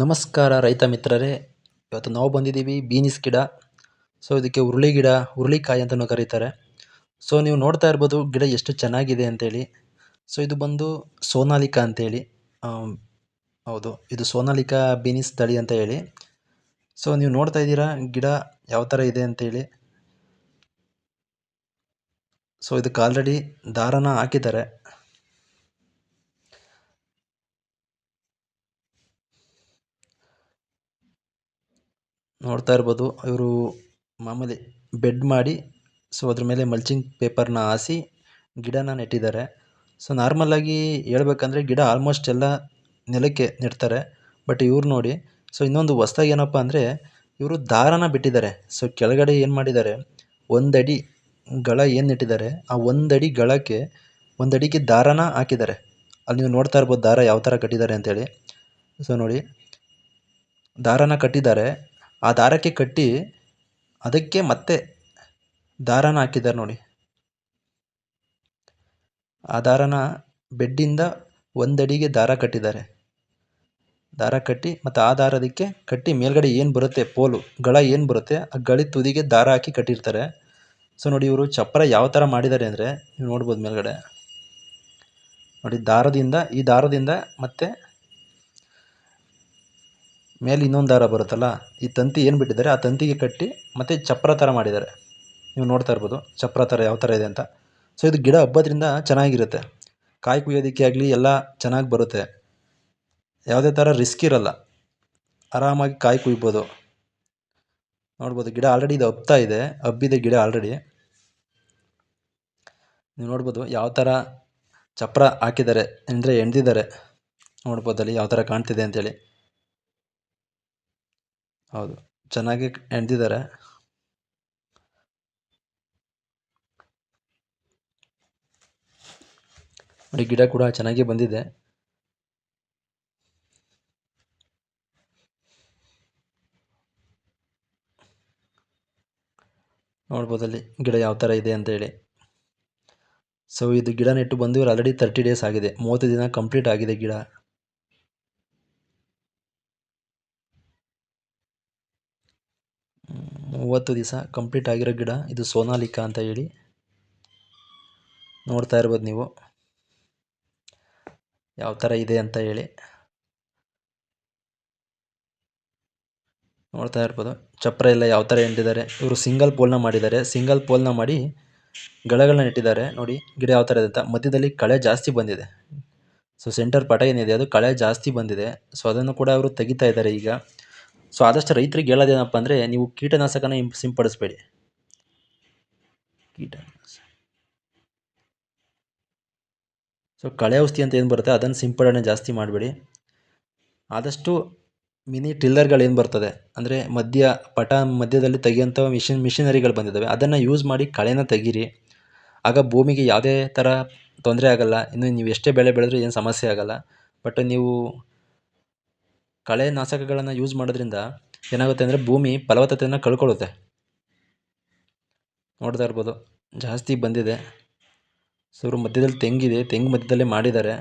ನಮಸ್ಕಾರ ರೈತ ಮಿತ್ರರೇ. ಇವತ್ತು ನಾವು ಬಂದಿದ್ದೀವಿ ಬೀನಿಸ್ ಗಿಡ. ಸೊ ಇದಕ್ಕೆ ಹುರುಳಿ ಗಿಡ, ಹುರುಳಿಕಾಯಿ ಅಂತಲೂ ಕರೀತಾರೆ. ಸೊ ನೀವು ನೋಡ್ತಾ ಇರ್ಬೋದು ಗಿಡ ಎಷ್ಟು ಚೆನ್ನಾಗಿದೆ ಅಂತೇಳಿ. ಸೊ ಇದು ಬಂದು ಸೋನಾಲಿಕಾ ಅಂತೇಳಿ. ಹೌದು, ಇದು ಸೋನಾಲಿಕಾ ಬೀನಿಸ್ ತಳಿ ಅಂತ ಹೇಳಿ. ಸೊ ನೀವು ನೋಡ್ತಾ ಇದ್ದೀರಾ ಗಿಡ ಯಾವ ಥರ ಇದೆ ಅಂತೇಳಿ. ಸೊ ಇದಕ್ಕೆ ಆಲ್ರೆಡಿ ದಾರನ ಹಾಕಿದ್ದಾರೆ. ನೋಡ್ತಾ ಇರ್ಬೋದು. ಇವರು ಮಾಮೂಲಿ ಬೆಡ್ ಮಾಡಿ ಸೊ ಅದ್ರ ಮೇಲೆ ಮಲ್ಚಿಂಗ್ ಪೇಪರ್ನ ಹಾಸಿ, ಗಿಡನ ನೆಟ್ಟಿದ್ದಾರೆ. ಸೊ ನಾರ್ಮಲಾಗಿ ಹೇಳ್ಬೇಕಂದ್ರೆ ಗಿಡ ಆಲ್ಮೋಸ್ಟ್ ಎಲ್ಲ ನೆಲಕ್ಕೆ ನೆಡ್ತಾರೆ. ಬಟ್ ಇವ್ರು ನೋಡಿ ಸೊ ಇನ್ನೊಂದು ಹೊಸ್ದಾಗಿ ಏನಪ್ಪ ಅಂದರೆ ಇವರು ದಾರನ ಬಿಟ್ಟಿದ್ದಾರೆ. ಸೊ ಕೆಳಗಡೆ ಏನು ಮಾಡಿದ್ದಾರೆ ಒಂದಡಿ ಗಳ ಏನು ನೆಟ್ಟಿದ್ದಾರೆ, ಆ ಒಂದಡಿ ಗಳಕ್ಕೆ ಒಂದಡಿಗೆ ದಾರನ ಹಾಕಿದ್ದಾರೆ. ಅಲ್ಲಿ ನೀವು ನೋಡ್ತಾ ಇರ್ಬೋದು ದಾರ ಯಾವ ಥರ ಕಟ್ಟಿದ್ದಾರೆ ಅಂತೇಳಿ. ಸೊ ನೋಡಿ, ದಾರನ ಕಟ್ಟಿದ್ದಾರೆ. ಆ ದಾರಕ್ಕೆ ಕಟ್ಟಿ ಅದಕ್ಕೆ ಮತ್ತೆ ದಾರನ ಹಾಕಿದ್ದಾರೆ ನೋಡಿ. ಆ ದಾರನ ಬೆಡ್ಡಿಂದ ಒಂದಡಿಗೆ ದಾರ ಕಟ್ಟಿದ್ದಾರೆ. ದಾರ ಕಟ್ಟಿ ಮತ್ತು ಆ ದಾರದಕ್ಕೆ ಕಟ್ಟಿ ಮೇಲ್ಗಡೆ ಏನು ಬರುತ್ತೆ? ಪೋಲು, ಗಳ ಏನು ಬರುತ್ತೆ? ಆ ಗಳಿದ ತುದಿಗೆ ದಾರ ಹಾಕಿ ಕಟ್ಟಿರ್ತಾರೆ. ಸೊ ನೋಡಿ ಇವರು ಚಪ್ಪರ ಯಾವ ಥರ ಮಾಡಿದ್ದಾರೆ ಅಂದರೆ, ನೀವು ನೋಡ್ಬೋದು ಮೇಲ್ಗಡೆ. ನೋಡಿ ದಾರದಿಂದ, ಈ ದಾರದಿಂದ ಮತ್ತೆ ಮೇಲೆ ಇನ್ನೊಂದು ದಾರ ಬರುತ್ತಲ್ಲ, ಈ ತಂತಿ ಏನು ಬಿಟ್ಟಿದ್ದಾರೆ, ಆ ತಂತಿಗೆ ಕಟ್ಟಿ ಮತ್ತೆ ಚಪ್ರ ಥರ ಮಾಡಿದ್ದಾರೆ. ನೀವು ನೋಡ್ತಾ ಇರ್ಬೋದು, ಚಪ್ರ ಥರ ಯಾವ ಥರ ಇದೆ ಅಂತ. ಸೊ ಇದು ಗಿಡ ಹಬ್ಬೋದ್ರಿಂದ ಚೆನ್ನಾಗಿರುತ್ತೆ. ಕಾಯಿ ಕುಯ್ಯೋದಕ್ಕೆ ಆಗಲಿ ಎಲ್ಲ ಚೆನ್ನಾಗಿ ಬರುತ್ತೆ. ಯಾವುದೇ ಥರ ರಿಸ್ಕ್ ಇರಲ್ಲ. ಆರಾಮಾಗಿ ಕಾಯಿ ಕುಯ್ಬೋದು. ನೋಡ್ಬೋದು, ಗಿಡ ಆಲ್ರೆಡಿ ಇದು ಹಬ್ತಾ ಇದೆ, ಹಬ್ಬಿದೆ ಗಿಡ ಆಲ್ರೆಡಿ ನೀವು ನೋಡ್ಬೋದು, ಯಾವ ಥರ ಚಪ್ರ ಹಾಕಿದ್ದಾರೆ, ಅಂದರೆ ಎಣ್ದಿದ್ದಾರೆ. ನೋಡ್ಬೋದಲ್ಲಿ ಯಾವ ಥರ ಕಾಣ್ತಿದೆ ಅಂತೇಳಿ. ಹೌದು. ಚೆನ್ನಾಗಿ ಎಣ್ದಿದ್ದಾರೆ. ನೋಡಿ, ಗಿಡ ಕೂಡ ಚೆನ್ನಾಗಿ ಬಂದಿದೆ. ನೋಡ್ಬೋದು ಅಲ್ಲಿ ಗಿಡ ಯಾವ ಥರ ಇದೆ ಅಂತೇಳಿ ಸೊ ಇದು ಗಿಡ ನೆಟ್ಟು ಬಂದು ಆಲ್ರೆಡಿ ತರ್ಟಿ ಡೇಸ್ ಆಗಿದೆ. ಮೂವತ್ತು ದಿನ ಕಂಪ್ಲೀಟ್ ಆಗಿದೆ ಗಿಡ. ಮೂವತ್ತು ದಿವಸ ಕಂಪ್ಲೀಟ್ ಆಗಿರೋ ಗಿಡ, ಇದು ಸೋನಾಲಿಕಾ ಅಂತ ಹೇಳಿ. ನೋಡ್ತಾ ಇರ್ಬೋದು ನೀವು. ಯಾವ ಥರ ಇದೆ ಅಂತ ಹೇಳಿ. ನೋಡ್ತಾ ಇರ್ಬೋದು. ಚಪ್ರ ಎಲ್ಲ ಯಾವ ಥರ ಎಂಟಿದ್ದಾರೆ ಇವರು ಸಿಂಗಲ್ ಪೋಲ್ನ ಮಾಡಿದ್ದಾರೆ. ಸಿಂಗಲ್ ಪೋಲ್ನ ಮಾಡಿ ಗಳಗಳನ್ನ ಇಟ್ಟಿದ್ದಾರೆ ನೋಡಿ, ಗಿಡ ಯಾವ ಥರ ಇದೆ ಅಂತ. ಮಧ್ಯದಲ್ಲಿ ಕಳೆ ಜಾಸ್ತಿ ಬಂದಿದೆ. ಸೊ, ಸೆಂಟರ್ ಪಟ ಏನಿದೆ ಅದು ಕಳೆ ಜಾಸ್ತಿ ಬಂದಿದೆ. ಸೊ, ಅದನ್ನು ಕೂಡ ಅವರು ತೆಗಿತಾ ಇದ್ದಾರೆ ಈಗ. ಸೊ ಆದಷ್ಟು ರೈತರಿಗೆ ಹೇಳೋದೇನಪ್ಪ ಅಂದರೆ, ನೀವು ಕೀಟನಾಶಕನ ಇಂಪ್, ಸಿಂಪಡಿಸಬೇಡಿ. ಕೀಟನಾಶಕ. ಸೊ ಕಳೆ ಔಷಧಿ ಅಂತ ಏನು ಬರುತ್ತೆ? ಅದನ್ನು ಸಿಂಪಡಣೆ ಜಾಸ್ತಿ ಮಾಡಬೇಡಿ. ಆದಷ್ಟು ಮಿನಿ ಟಿಲ್ಲರ್ಗಳು ಏನು ಬರ್ತದೆ? ಅಂದರೆ ಮಧ್ಯ ಪಟ ಮಧ್ಯದಲ್ಲಿ ತೆಗೆಯೋಂಥ ಮಿಷಿನ್, ಮಿಷಿನರಿಗಳು ಬಂದಿದ್ದಾವೆ. ಅದನ್ನು ಯೂಸ್ ಮಾಡಿ ಕಳೆನ ತೆಗೀರಿ. ಆಗ ಭೂಮಿಗೆ ಯಾವುದೇ ಥರ ತೊಂದರೆ ಆಗಲ್ಲ. ಇನ್ನು ನೀವು ಎಷ್ಟೇ ಬೆಳೆ ಬೆಳೆದ್ರೂ ಏನು ಸಮಸ್ಯೆ ಆಗಲ್ಲ. ಬಟ್ ನೀವು ಕಳೆ ನಾಶಕಗಳನ್ನು ಯೂಸ್ ಮಾಡೋದ್ರಿಂದ ಏನಾಗುತ್ತೆ ಅಂದರೆ ಭೂಮಿ ಫಲವತ್ತತೆಯನ್ನು ಕಳ್ಕೊಳ್ಳುತ್ತೆ. ನೋಡ್ತಾ ಇರ್ಬೋದು, ಜಾಸ್ತಿ ಬಂದಿದೆ. ಸೊ ಇವರು ಮಧ್ಯದಲ್ಲಿ ತೆಂಗಿದೆ, ತೆಂಗು ಮಧ್ಯದಲ್ಲೇ ಮಾಡಿದ್ದಾರೆ.